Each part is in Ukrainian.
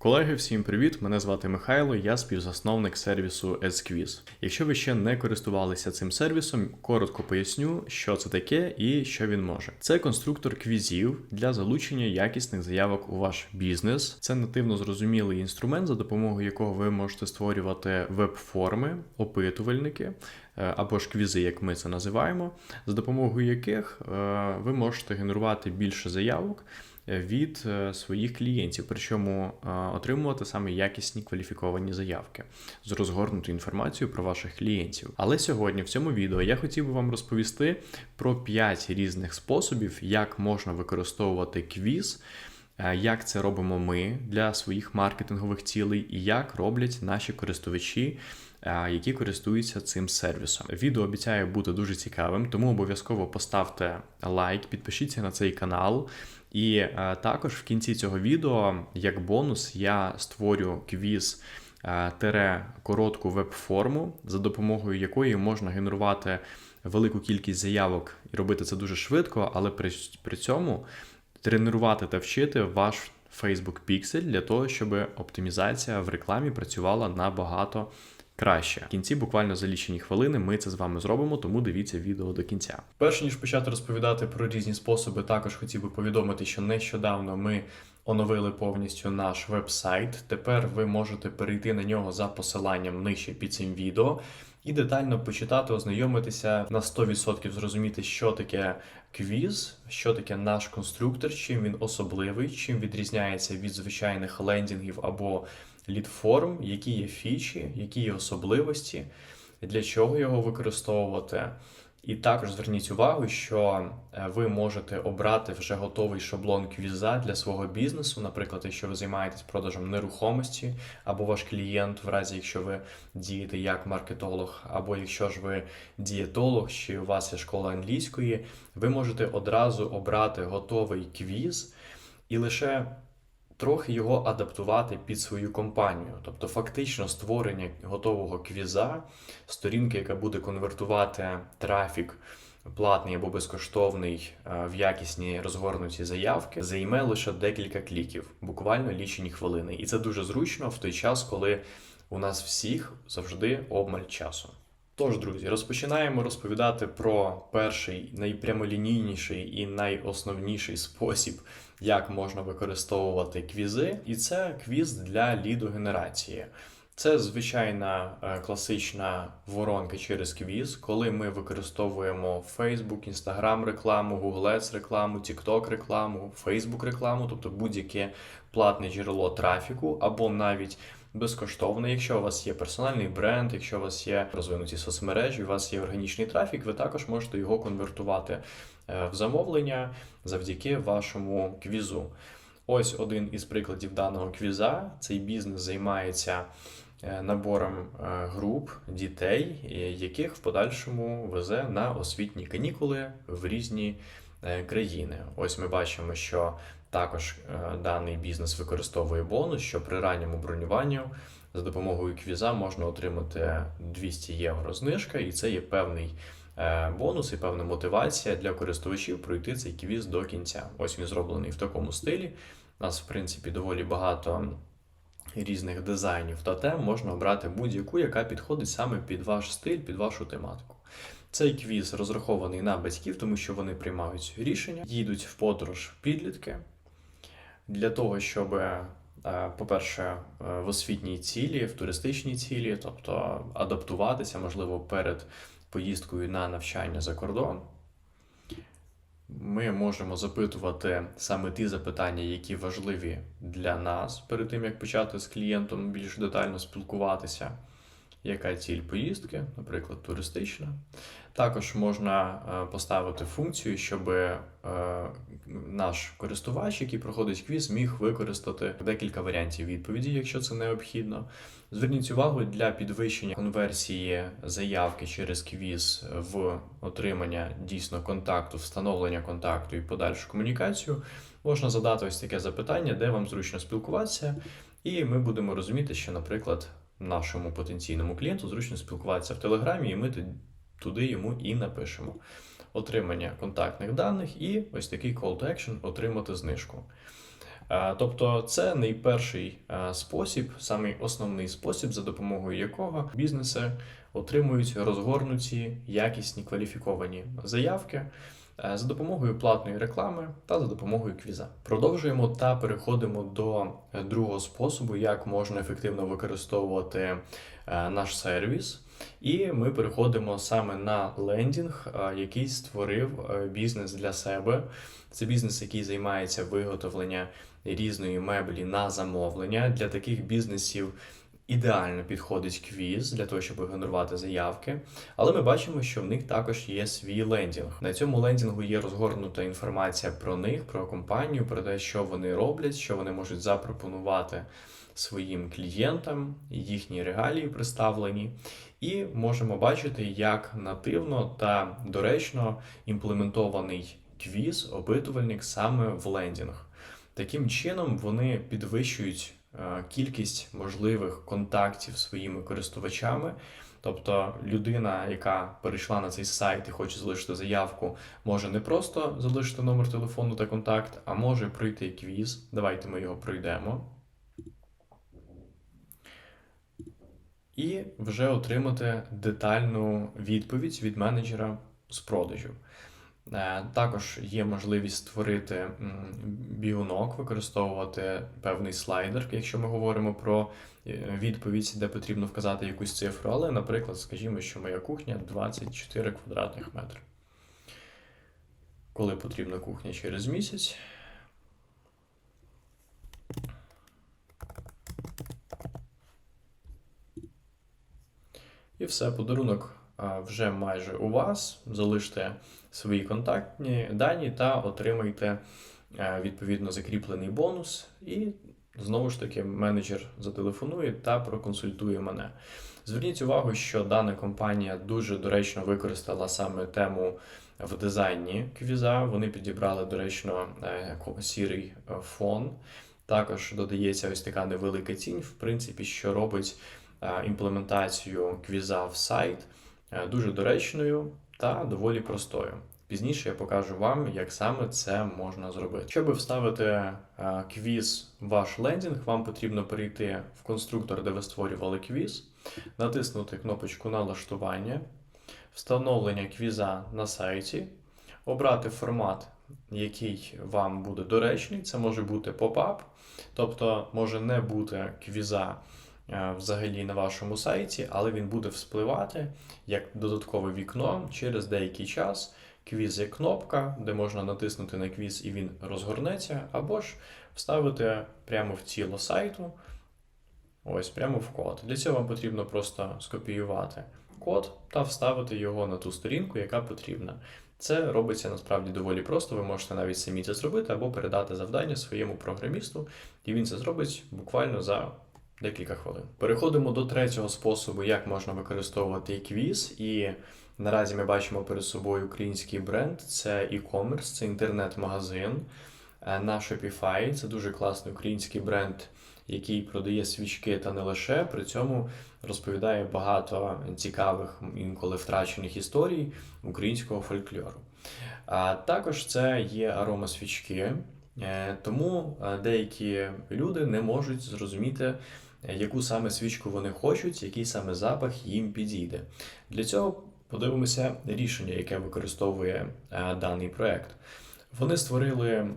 Колеги, всім привіт! Мене звати Михайло, я співзасновник сервісу SQuiz. Якщо ви ще не користувалися цим сервісом, коротко поясню, що це таке і що він може. Це конструктор квізів для залучення якісних заявок у ваш бізнес. Це нативно зрозумілий інструмент, за допомогою якого ви можете створювати веб-форми, опитувальники. е, Або ж квізи, як ми це називаємо, за допомогою яких е, ви можете генерувати більше заявок від е, своїх клієнтів, причому е, отримувати саме якісні кваліфіковані заявки з розгорнутою інформацією про ваших клієнтів. Але сьогодні в цьому відео я хотів би вам розповісти про 5 різних способів, як можна використовувати квіз. е, Як це робимо ми для своїх маркетингових цілей, і як роблять наші користувачі, які користуються цим сервісом. Відео обіцяє бути дуже цікавим, тому обов'язково поставте лайк, підпишіться на цей канал. І е, також в кінці цього відео, як бонус, я створю квіз е, тере коротку веб-форму, за допомогою якої можна генерувати велику кількість заявок і робити це дуже швидко, але при, при цьому тренувати та вчити ваш Facebook Pixel для того, щоб оптимізація в рекламі працювала набагато краще. В кінці буквально за лічені хвилини ми це з вами зробимо, тому дивіться відео до кінця. Перш ніж почати розповідати про різні способи, також хотів би повідомити, що нещодавно ми оновили повністю наш веб-сайт. Тепер ви можете перейти на нього за посиланням нижче під цим відео. І детально почитати, ознайомитися на 100% зрозуміти, що таке квіз, що таке наш конструктор, чим він особливий, чим відрізняється від звичайних лендінгів або лідформ, які є фічі, які є особливості, для чого його використовувати. І також зверніть увагу, що е, ви можете обрати вже готовий шаблон квіза для свого бізнесу. Наприклад, якщо ви займаєтесь продажем нерухомості, або ваш клієнт, в разі якщо ви дієте як маркетолог, або якщо ж ви дієтолог, чи у вас є школа англійської, ви можете одразу обрати готовий квіз і лише трохи його адаптувати під свою компанію. Тобто, фактично створення готового квіза, сторінки, яка буде конвертувати трафік. Платний або безкоштовний е, в якісні розгорнуті заявки займе лише декілька кліків, буквально лічені хвилини. І це дуже зручно в той час, коли у нас всіх завжди обмаль часу. Тож, друзі, розпочинаємо розповідати про перший найпрямолінійніший і найосновніший спосіб, як можна використовувати квізи, і це квіз для лідогенерації. Це звичайна е, класична воронка через квіз, коли ми використовуємо Facebook, Instagram рекламу, Google Ads рекламу, TikTok рекламу, Facebook рекламу, тобто будь-яке платне джерело трафіку, або навіть безкоштовне, якщо у вас є персональний бренд, якщо у вас є розвинуті соцмережі, у вас є органічний трафік, ви також можете його конвертувати е, в замовлення завдяки вашому квізу. Ось один із прикладів даного квіза. Цей бізнес займається е, набором е, груп дітей, яких в подальшому везе на освітні канікули в різні країни. Ось ми бачимо, що також е, даний бізнес використовує бонус, що при ранньому бронюванню за допомогою квіза можна отримати 200 євро знижка, і це є певний е, бонус і певна мотивація для користувачів пройти цей квіз до кінця. Ось він зроблений в такому стилі. У нас, в принципі, доволі багато різних дизайнів та тем. Можна обрати будь-яку, яка підходить саме під ваш стиль, під вашу тематику. Цей квіз розрахований на батьків, тому що вони приймають рішення, їдуть в подорож підлітки для того, щоб, е, по-перше, е, в освітній цілі, в туристичній цілі, тобто адаптуватися, можливо, перед поїздкою на навчання за кордон. Ми можемо запитувати саме ті запитання, які важливі для нас перед тим, як почати з клієнтом більш детально спілкуватися. Яка ціль поїздки, наприклад, туристична. Також можна е, поставити функцію, щоб е, наш користувач, який проходить квіз, міг використати декілька варіантів відповіді, якщо це необхідно. Зверніть увагу для підвищення конверсії заявки через квіз в отримання дійсно контакту, встановлення контакту і подальшу комунікацію. Можна задати ось таке запитання, де вам зручно спілкуватися, і ми будемо розуміти, що, наприклад, нашому потенційному клієнту зручно спілкуватися в Телеграмі, і ми туди йому і напишемо. Отримання контактних даних і ось такий call to action отримати знижку. Тобто, це найперший спосіб, самий основний спосіб, за допомогою якого бізнеси отримують розгорнуті, якісні кваліфіковані заявки за допомогою платної реклами та за допомогою квіза. Продовжуємо та переходимо до е, другого способу, як можна ефективно використовувати е, наш сервіс. І ми переходимо саме на лендінг, е, який створив е, бізнес для себе. Це бізнес, який займається виготовленням різної меблі на замовлення. Для таких бізнесів ідеально підходить квіз для того, щоб генерувати заявки. Але ми бачимо, що в них також є свій лендінг. На цьому лендінгу є розгорнута інформація про них, про компанію, про те, що вони роблять, що вони можуть запропонувати своїм клієнтам, їхні регалії представлені. І можемо бачити, як нативно та доречно імплементований квіз, опитувальник саме в лендінг. Таким чином вони підвищують кількість можливих контактів своїми користувачами. Тобто людина, яка перейшла на цей сайт і хоче залишити заявку, може не просто залишити номер телефону та контакт, а може пройти квіз. Давайте ми його пройдемо. І вже отримати детальну відповідь від менеджера з продажів. Е, Також є можливість створити бігунок, використовувати певний слайдер, якщо ми говоримо про е, відповідь, де потрібно вказати якусь цифру. Але, наприклад, скажімо, що моя кухня 24 квадратних метри. Коли потрібна кухня через місяць. І все, подарунок вже майже у вас. Залиште свої контактні дані та отримайте е, відповідно закріплений бонус. І знову ж таки менеджер зателефонує та проконсультує мене. Зверніть увагу, що дана компанія дуже доречно використала саме тему в дизайні квіза. Вони підібрали доречно е, сірий е, фон. Також додається ось така невелика тінь, в принципі, що робить імплементацію квіза в сайт дуже доречною та доволі простою. Пізніше я покажу вам, як саме це можна зробити. Щоб вставити е, квіз ваш лендінг, вам потрібно перейти в конструктор, де ви створювали квіз, натиснути кнопочку налаштування, встановлення квіза на сайті, обрати формат, який вам буде доречний. Це може бути попап, тобто може не бути квіза взагалі на вашому сайті, але він буде вспливати як додаткове вікно через деякий час. Квіз є кнопка, де можна натиснути на квіз і він розгорнеться, або ж вставити прямо в тіло сайту, ось прямо в код. Для цього вам потрібно просто скопіювати код та вставити його на ту сторінку, яка потрібна. Це робиться насправді доволі просто. Ви можете навіть самі це зробити або передати завдання своєму програмісту, і він це зробить буквально за декілька хвилин. Переходимо до третього способу, як можна використовувати квіз. І наразі ми бачимо перед собою український бренд, це e-commerce, це інтернет-магазин е, на Shopify. Це дуже класний український бренд, який продає свічки та не лише. При цьому розповідає багато цікавих, інколи втрачених історій українського фольклору. А також це є аромасвічки, е, тому е, деякі люди не можуть зрозуміти, яку саме свічку вони хочуть, який саме запах їм підійде. Для цього подивимося рішення, яке використовує е, даний проект. Вони створили е,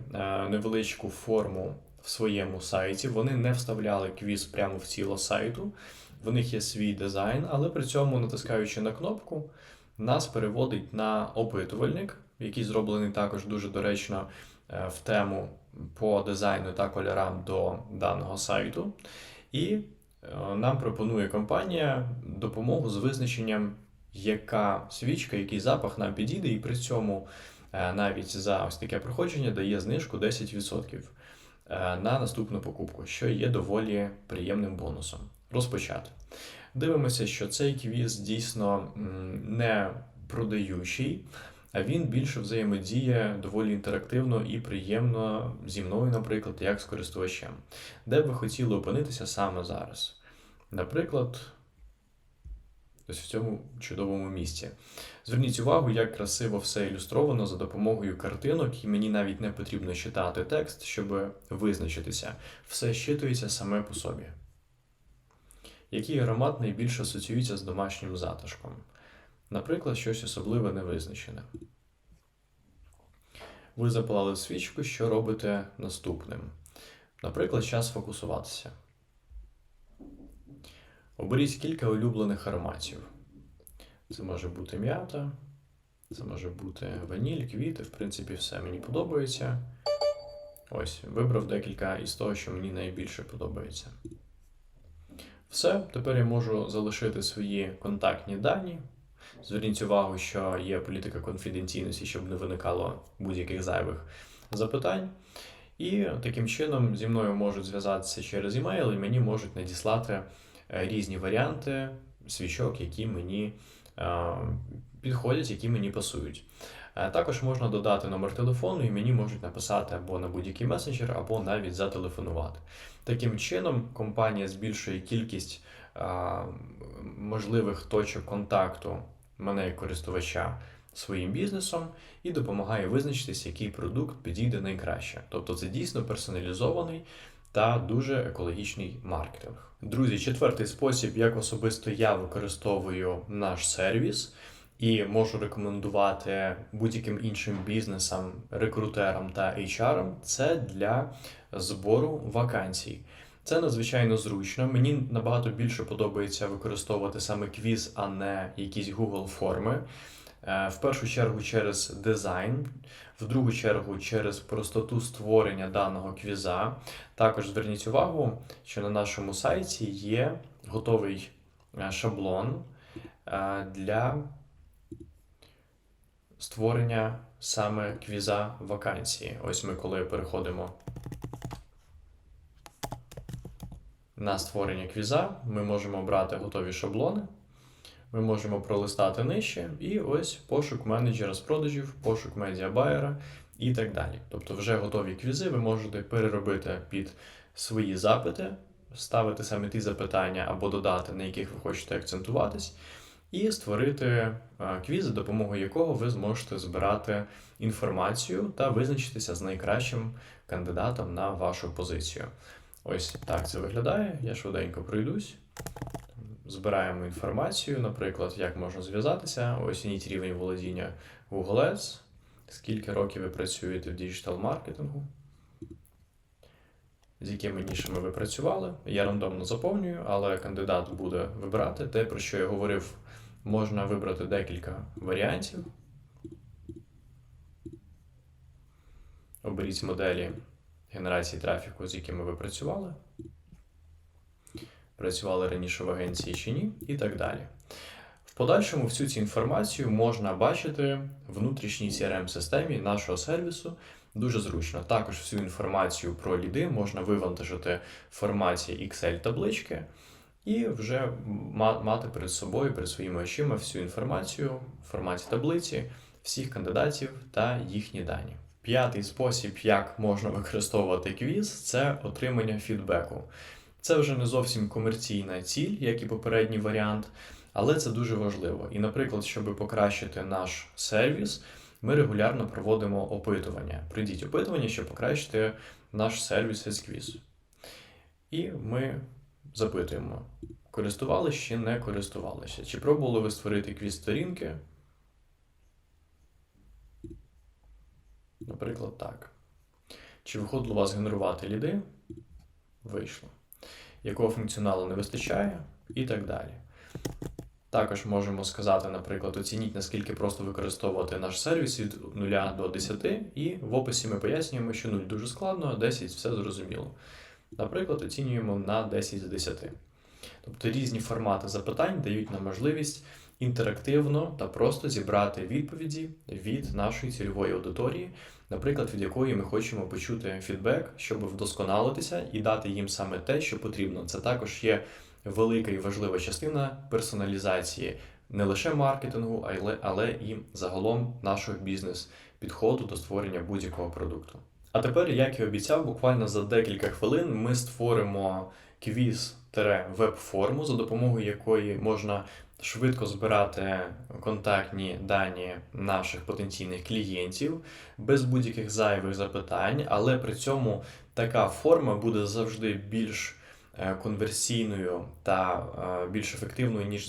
невеличку форму в своєму сайті. Вони не вставляли квіз прямо в тіло сайту. В них є свій дизайн, але при цьому, натискаючи на кнопку, нас переводить на опитувальник, який зроблений також дуже доречно е, в тему по дизайну та кольорам до даного сайту. І е, нам пропонує компанія допомогу з визначенням, яка свічка, який запах нам підійде, і при цьому е, навіть за ось таке проходження дає знижку 10% е, на наступну покупку, що є доволі приємним бонусом. Розпочати. Дивимося, що цей квіз дійсно не продаючий, він більше взаємодіє доволі інтерактивно і приємно зі мною, наприклад, як з користувачем. Де б ви хотіли опинитися саме зараз? Наприклад, ось в цьому чудовому місці. Зверніть увагу, як красиво все ілюстровано за допомогою картинок, і мені навіть не потрібно читати текст, щоб визначитися. Все щитується саме по собі. Який аромат найбільше асоціюється з домашнім затишком? Наприклад, щось особливе невизначене. Ви запалали свічку, що робите наступним. Наприклад, час фокусуватися. Оберіть кілька улюблених ароматів. Це може бути м'ята, це може бути ваніль, квіти, в принципі, все мені подобається. Ось, вибрав декілька із того, що мені найбільше подобається. Все, тепер я можу залишити свої контактні дані. Зверніть увагу, що є політика конфіденційності, щоб не виникало будь-яких зайвих запитань. І таким чином зі мною можуть зв'язатися через емейл, і мені можуть надіслати е, різні варіанти свічок, які мені е, підходять, які мені пасують. Е, Також можна додати номер телефону, і мені можуть написати або на будь-який месенджер, або навіть зателефонувати. Таким чином, компанія збільшує кількість можливих точок контакту мене як користувача своїм бізнесом і допомагає визначитись, який продукт підійде найкраще. Тобто це дійсно персоналізований та дуже екологічний маркетинг. Друзі, четвертий спосіб, як особисто я використовую наш сервіс. І можу рекомендувати будь-яким іншим бізнесам, рекрутерам та HR, це для збору вакансій. Це надзвичайно зручно. Мені набагато більше подобається використовувати саме квіз, а не якісь Google форми. Е, В першу чергу через дизайн, в другу чергу через простоту створення даного квіза. Також зверніть увагу, що на нашому сайті є готовий е, шаблон е, для створення саме квіза вакансії. Ось ми коли переходимо на створення квіза, ми можемо обрати готові шаблони. Ми можемо пролистати нижче, і ось пошук менеджера з продажів, пошук медіабайера і так далі. Тобто, вже готові квізи ви можете переробити під свої запити, ставити саме ті запитання або додати, на яких ви хочете акцентуватись, і створити е, квіз, за допомогою якого ви зможете збирати інформацію та визначитися з найкращим кандидатом на вашу позицію. Ось так це виглядає. Я швиденько пройдусь. Збираємо інформацію, наприклад, як можна зв'язатися, оцініть рівень володіння Google Ads, скільки років ви працюєте в діджитал-маркетингу, з якими нішами ви працювали. Я рандомно заповнюю, але кандидат буде вибирати те, про що я говорив, можна вибрати декілька варіантів. Оберіть моделі генерації трафіку, з якими ви працювали працювали раніше в агенції чи ні, і так далі. В подальшому всю цю інформацію можна бачити в внутрішній crm системі нашого сервісу. Дуже зручно. Також всю інформацію про ліди можна вивантажити в форматі Excel-таблички і вже мати перед собою, перед своїми очима всю інформацію в форматі таблиці всіх кандидатів та їхні дані. П'ятий спосіб, як можна використовувати квіз, це отримання фідбеку. Це вже не зовсім комерційна ціль, як і попередній варіант, але це дуже важливо. І, наприклад, щоб покращити наш сервіс, ми регулярно проводимо опитування. Прийдіть опитування, щоб покращити наш сервіс SQuiz. І ми запитуємо, користувалися чи не користувалися. Чи пробували ви створити квіз сторінки? Наприклад, так. Чи виходило у вас генерувати ліди? Вийшло якого функціоналу не вистачає, і так далі. Також можемо сказати, наприклад, оцініть, наскільки просто використовувати наш сервіс від 0 до 10, і в описі ми пояснюємо, що 0 дуже складно, а 10 все зрозуміло. Наприклад, оцінюємо на 10 з 10. Тобто різні формати запитань дають нам можливість інтерактивно та просто зібрати відповіді від нашої цільової аудиторії, наприклад, від якої ми хочемо почути фідбек, щоб вдосконалитися і дати їм саме те, що потрібно. Це також є велика і важлива частина персоналізації не лише маркетингу, але, але і загалом нашого бізнес-підходу до створення будь-якого продукту. А тепер, як і обіцяв, буквально за декілька хвилин ми створимо квіз-веб-форму, за допомогою якої можна швидко збирати контактні дані наших потенційних клієнтів без будь-яких зайвих запитань, але при цьому така форма буде завжди більш е, конверсійною та е, більш ефективною, ніж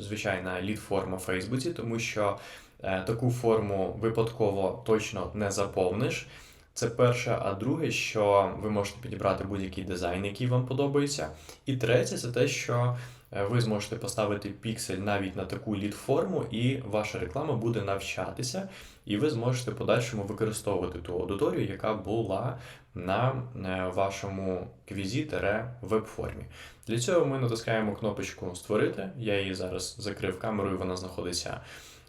звичайна лід-форма в Фейсбуці, тому що е, таку форму випадково точно не заповниш. Це перше, а друге, що ви можете підібрати будь-який дизайн, який вам подобається. І третє, це те, що ви зможете поставити піксель навіть на таку лід-форму, і ваша реклама буде навчатися, і ви зможете в подальшому використовувати ту аудиторію, яка була на е, вашому квізі-веб-формі. Для цього ми натискаємо кнопочку Створити. Я її зараз закрив камерою, вона знаходиться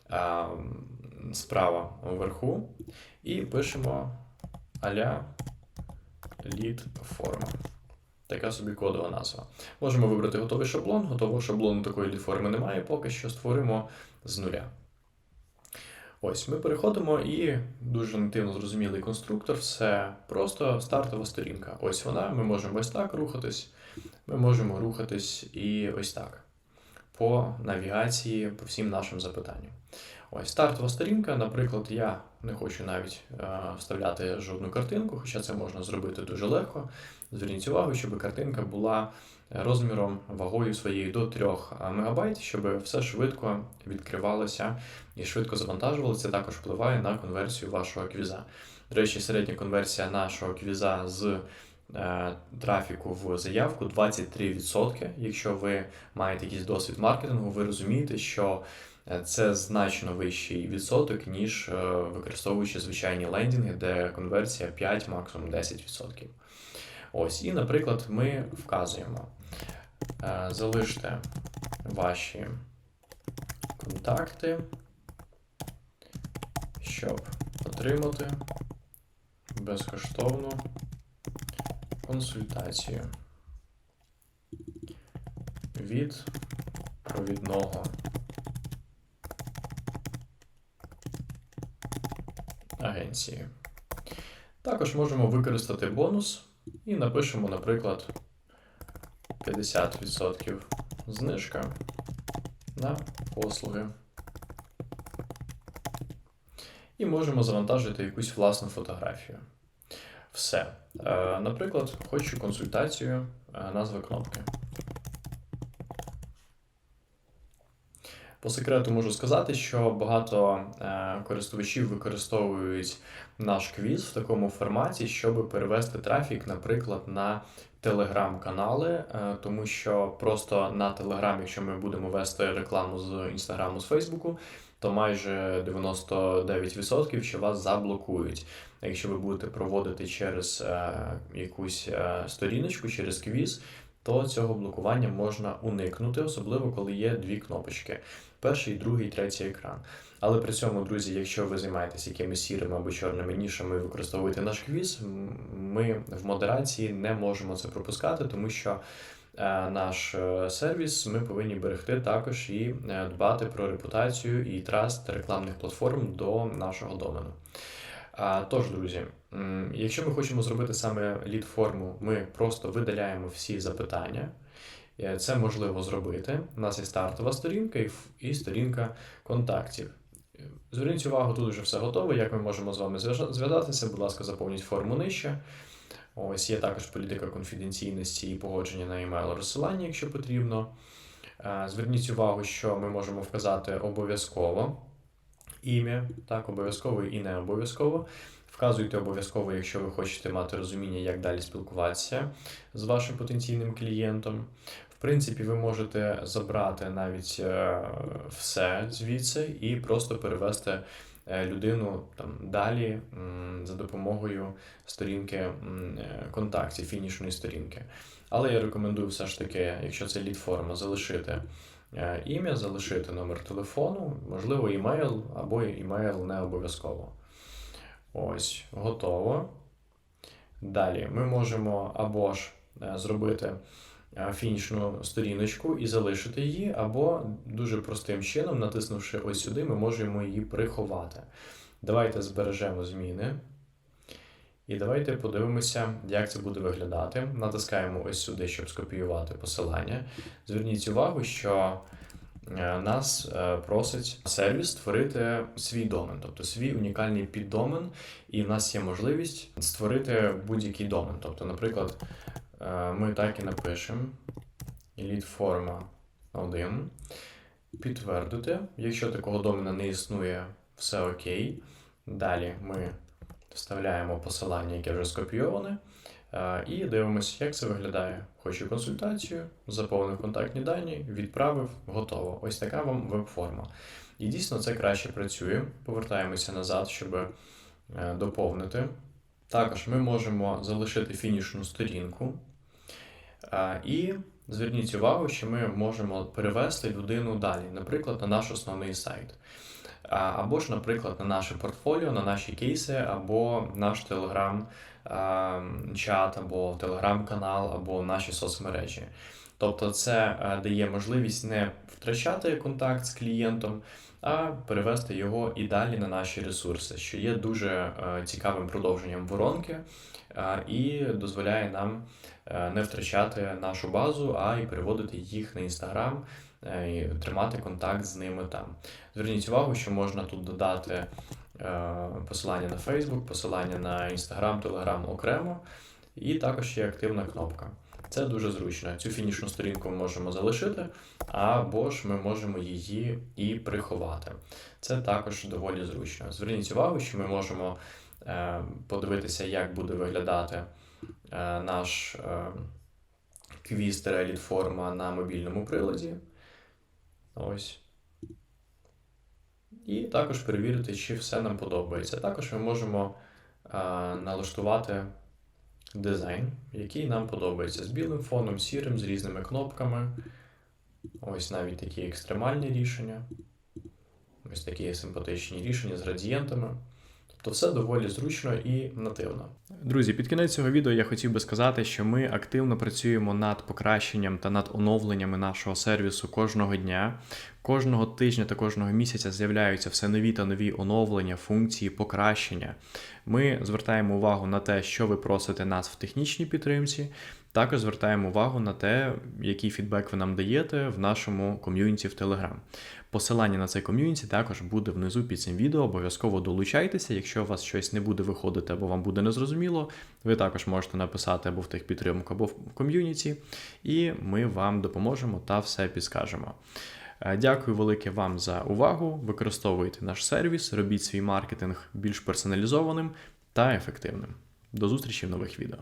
а, справа вверху. І пишемо аля lead форма. Така собі кодова назва. Можемо вибрати готовий шаблон. Готового шаблону такої лід-форми немає, поки що створимо з нуля. Ось ми переходимо і дуже нативно зрозумілий конструктор. Все просто стартова сторінка. Ось вона. Ми можемо ось так рухатись. Ми можемо рухатись і ось так. По навігації, по всім нашим запитанням. Ось стартова сторінка. Наприклад, я не хочу навіть е, вставляти жодну картинку, хоча це можна зробити дуже легко. Зверніть увагу, щоб картинка була розміром вагою своєю до 3 МБ, щоб все швидко відкривалося і швидко завантажувалося. Також впливає на конверсію вашого квіза. До речі, середня конверсія нашого квіза з е, трафіку в заявку 23%. Якщо ви маєте якийсь досвід маркетингу, ви розумієте, що це значно вищий відсоток, ніж е, використовуючи звичайні лендінги, де конверсія 5, максимум 10%. Ось, і, наприклад, ми вказуємо, е, залиште ваші контакти, щоб отримати безкоштовну консультацію від провідного агенції. Також можемо використати бонус і напишемо, наприклад, 50% знижка на послуги. І можемо завантажити якусь власну фотографію. Все. Е, Наприклад, хочу консультацію, е, назва кнопки. По секрету можу сказати, що багато е, користувачів використовують наш квіз в такому форматі, щоб перевести трафік, наприклад, на телеграм-канали, е, тому що просто на телеграм, якщо ми будемо вести рекламу з інстаграму, з Фейсбуку, то майже 99% що вас заблокують. Якщо ви будете проводити через е, якусь сторіночку, через квіз, то цього блокування можна уникнути, особливо коли є дві кнопочки: перший, другий, третій екран. Але при цьому, друзі, якщо ви займаєтесь якимись сірими або чорними нішами і використовуєте наш квіз, ми в модерації не можемо це пропускати, тому що е, наш е, сервіс ми повинні берегти також і е, дбати про репутацію і траст рекламних платформ до нашого домену. Тож, друзі, якщо ми хочемо зробити саме лід-форму, ми просто видаляємо всі запитання. Е, Це можливо зробити. У нас є стартова сторінка і сторінка контактів. Зверніть увагу, тут вже все готове. Як ми можемо з вами зв'язатися? Будь ласка, заповніть форму нижче. Ось є також політика конфіденційності і погодження на емейл розсилання, якщо потрібно. Е, Зверніть увагу, що ми можемо вказати обов'язково ім'я, так, обов'язково і не обов'язково. Вказуйте обов'язково, якщо ви хочете мати розуміння, як далі спілкуватися з вашим потенційним клієнтом. В принципі, ви можете забрати навіть е, все звідси і просто перевести е, людину там далі за допомогою сторінки е, контактів, фінішної сторінки. Але я рекомендую все ж таки, якщо це лід-форма, залишити ім'я, залишити номер телефону, можливо, імейл або імейл не обов'язково. Ось, готово. Далі ми можемо або ж е, зробити е, фінішну сторіночку і залишити її, або дуже простим чином, натиснувши ось сюди, ми можемо її приховати. Давайте збережемо зміни. І давайте подивимося, як це буде виглядати. Натискаємо ось сюди, щоб скопіювати посилання. Зверніть увагу, що нас е, просить сервіс створити свій домен, тобто свій унікальний піддомен, і в нас є можливість створити будь-який домен. Тобто, наприклад, е, ми так і напишемо elite forma 1, підтвердити. Якщо такого домена не існує, все окей. Далі ми вставляємо посилання, яке вже скопійоване, е, і дивимося, як це виглядає. Хочу консультацію, заповнив контактні дані, відправив, готово. Ось така вам веб-форма. І дійсно це краще працює. Повертаємося назад, щоб е, доповнити. Також ми можемо залишити фінішну сторінку. І зверніть увагу, що ми можемо перевести людину далі, наприклад, на наш основний сайт. Або ж, наприклад, на наше портфоліо, на наші кейси, або наш телеграм-чат, або телеграм-канал, або наші соцмережі. Тобто, це е, дає можливість не втрачати контакт з клієнтом, а перевести його і далі на наші ресурси, що є дуже е, цікавим продовженням воронки е, і дозволяє нам не втрачати нашу базу, а й переводити їх на інстаграм тримати контакт з ними там. Зверніть увагу, що можна тут додати е, посилання на Facebook, посилання на Instagram, Telegram окремо, і також є активна кнопка. Це дуже зручно. Цю фінішну сторінку ми можемо залишити, або ж ми можемо її і приховати. Це також доволі зручно. Зверніть увагу, що ми можемо е, подивитися, як буде виглядати е, наш е, квіз форма на мобільному приладі. Ось. І також перевірити, чи все нам подобається. Також ми можемо е, налаштувати дизайн, який нам подобається. З білим фоном, сірим, з різними кнопками. Ось навіть такі екстремальні рішення. Ось такі симпатичні рішення з градієнтами. Тобто все доволі зручно і нативно. Друзі, під кінець цього відео я хотів би сказати, що ми активно працюємо над покращенням та над оновленнями нашого сервісу кожного дня. Кожного тижня та кожного місяця з'являються все нові та нові оновлення, функції, покращення. Ми звертаємо увагу на те, що ви просите нас в технічній підтримці. Також звертаємо увагу на те, який фідбек ви нам даєте в нашому ком'юніті в Telegram. Посилання на цей ком'юніті також буде внизу під цим відео. Обов'язково долучайтеся. Якщо у вас щось не буде виходити або вам буде незрозуміло, ви також можете написати або в техпідтримку, або в ком'юніті, і ми вам допоможемо та все підскажемо. Е, Дякую велике вам за увагу. Використовуйте наш сервіс, робіть свій маркетинг більш персоналізованим та ефективним. До зустрічі в нових відео.